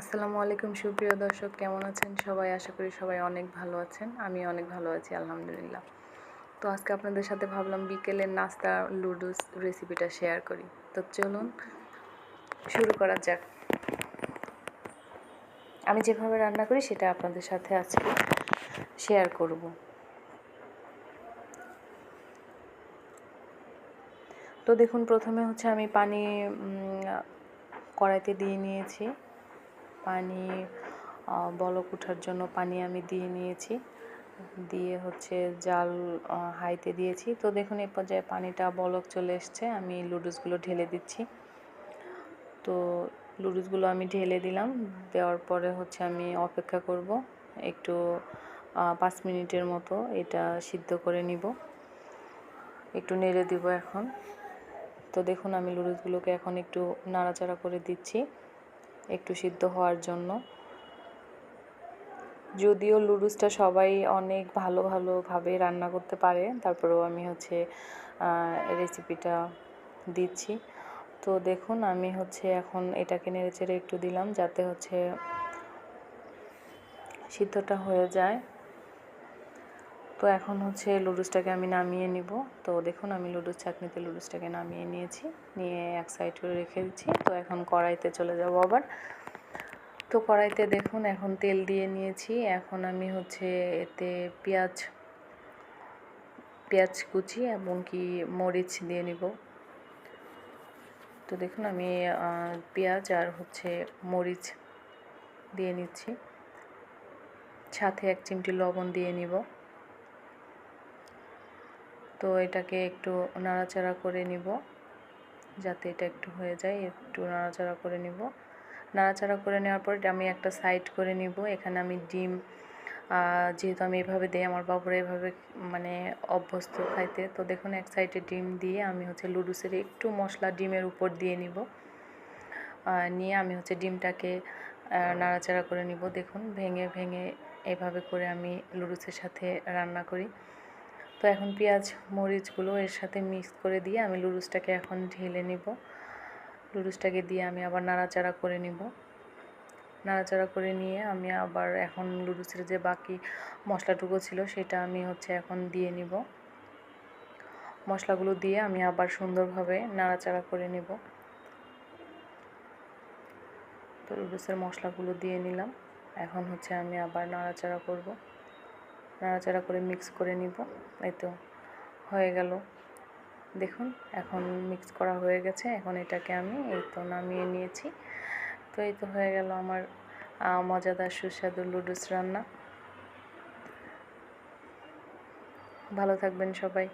আসসালামু আলাইকুম, সুপ্রিয় দর্শক। কেমন আছেন সবাই? আশা করি সবাই অনেক ভালো আছেন। আমি অনেক ভালো আছি, আলহামদুলিল্লাহ। তো আজকে আপনাদের সাথে ভাবলাম বিকেলের নাস্তা লুডুস রেসিপিটা শেয়ার করি। তো চলুন, শুরু করা যাক। আমি যেভাবে রান্না করি, সেটা আপনাদের সাথে আজকে শেয়ার করব। তো দেখুন, প্রথমে হচ্ছে আমি পানি কড়াইতে দিয়ে নিয়েছি। পানি বলক ওঠার জন্য পানি আমি দিয়ে নিয়েছি। দিয়ে হচ্ছে জাল হাইতে দিয়েছি। তো দেখুন এই পর্যায়ে পানিটা, বলক চলে এসছে। আমি লুডুসগুলো ঢেলে দিচ্ছি। তো লুডুসগুলো আমি ঢেলে দিলাম। দেওয়ার পরে হচ্ছে আমি অপেক্ষা করব। একটু পাঁচ মিনিটের মতো এটা সিদ্ধ করে নিব। একটু নেড়ে দিব এখন। তো দেখুন, আমি লুডুসগুলোকে এখন একটু নাড়াচাড়া করে দিচ্ছি। একটু সিদ্ধ হওয়ার জন্য। যদিও লুডুসটা সবাই অনেক ভালো ভালোভাবে রান্না করতে পারে, তারপরেও আমি হচ্ছে রেসিপিটা দিচ্ছি। তো দেখুন, আমি হচ্ছে এখন এটাকে নেড়ে চেড়ে একটু দিলাম যাতে হচ্ছে সিদ্ধটা হয়ে যায়। তো এখন হচ্ছে লুডুসটাকে আমি নামিয়ে নিব। তো দেখুন, আমি লুডুস চাটনিতে লুডুসটাকে নামিয়ে নিয়েছি। নিয়ে এক সাইড করে রেখে দিচ্ছি। তো এখন কড়াইতে চলে যাব আবার। তো কড়াইতে দেখুন, এখন তেল দিয়ে নিয়েছি। এখন আমি হচ্ছে এতে পেঁয়াজ পেঁয়াজ কুচি এবং কি মরিচ দিয়ে নিব। তো দেখুন, আমি পেঁয়াজ আর হচ্ছে মরিচ দিয়ে নিচ্ছি। সাথে এক চিমটি লবণ দিয়ে নিব। তো এটাকে একটু নাড়াচাড়া করে নিব, যাতে এটা একটু হয়ে যায়, একটু নাড়াচাড়া করে নিব। নাড়াচাড়া করে নেওয়ার পর আমি একটা সাইড করে নিব, এখানে আমি ডিম যেহেতু আমি এভাবে দিই, আমার বাবুরা এভাবে মানে অভ্যস্ত খাইতে, তো দেখুন এক সাইডে ডিম দিয়ে আমি হচ্ছে লুডুসের একটু মশলা ডিমের উপর দিয়ে নিব। নিয়ে আমি হচ্ছে ডিমটাকে নাড়াচাড়া করে নিব। দেখুন, ভেঙে ভেঙে এভাবে করে আমি লুডুসের সাথে রান্না করি। তো এখন পেঁয়াজ, মরিচগুলো এর সাথে মিক্স করে দিয়ে আমি লুডুসটাকে এখন ঢেলে নিব। লুডুসটাকে দিয়ে আমি আবার নাড়াচাড়া করে নিব। নাড়াচাড়া করে নিয়ে আমি আবার এখন লুডুসের যে বাকি মশলাটুকু ছিল সেটা আমি হচ্ছে এখন দিয়ে নিব। মশলাগুলো দিয়ে আমি আবার সুন্দরভাবে নাড়াচাড়া করে নিব। তো লুডুসের মশলাগুলো দিয়ে নিলাম। এখন হচ্ছে আমি আবার নাড়াচাড়া করব। নাড়াচাড়া করে মিক্স করে নিব। এই তো হয়ে গেল। দেখুন, এখন মিক্স করা হয়ে গেছে। এখন এটাকে আমি এই তো নামিয়ে নিয়েছি। তো এই তো হয়ে গেল আমার মজাদার সুস্বাদু লুডুস রান্না। ভালো থাকবেন সবাই।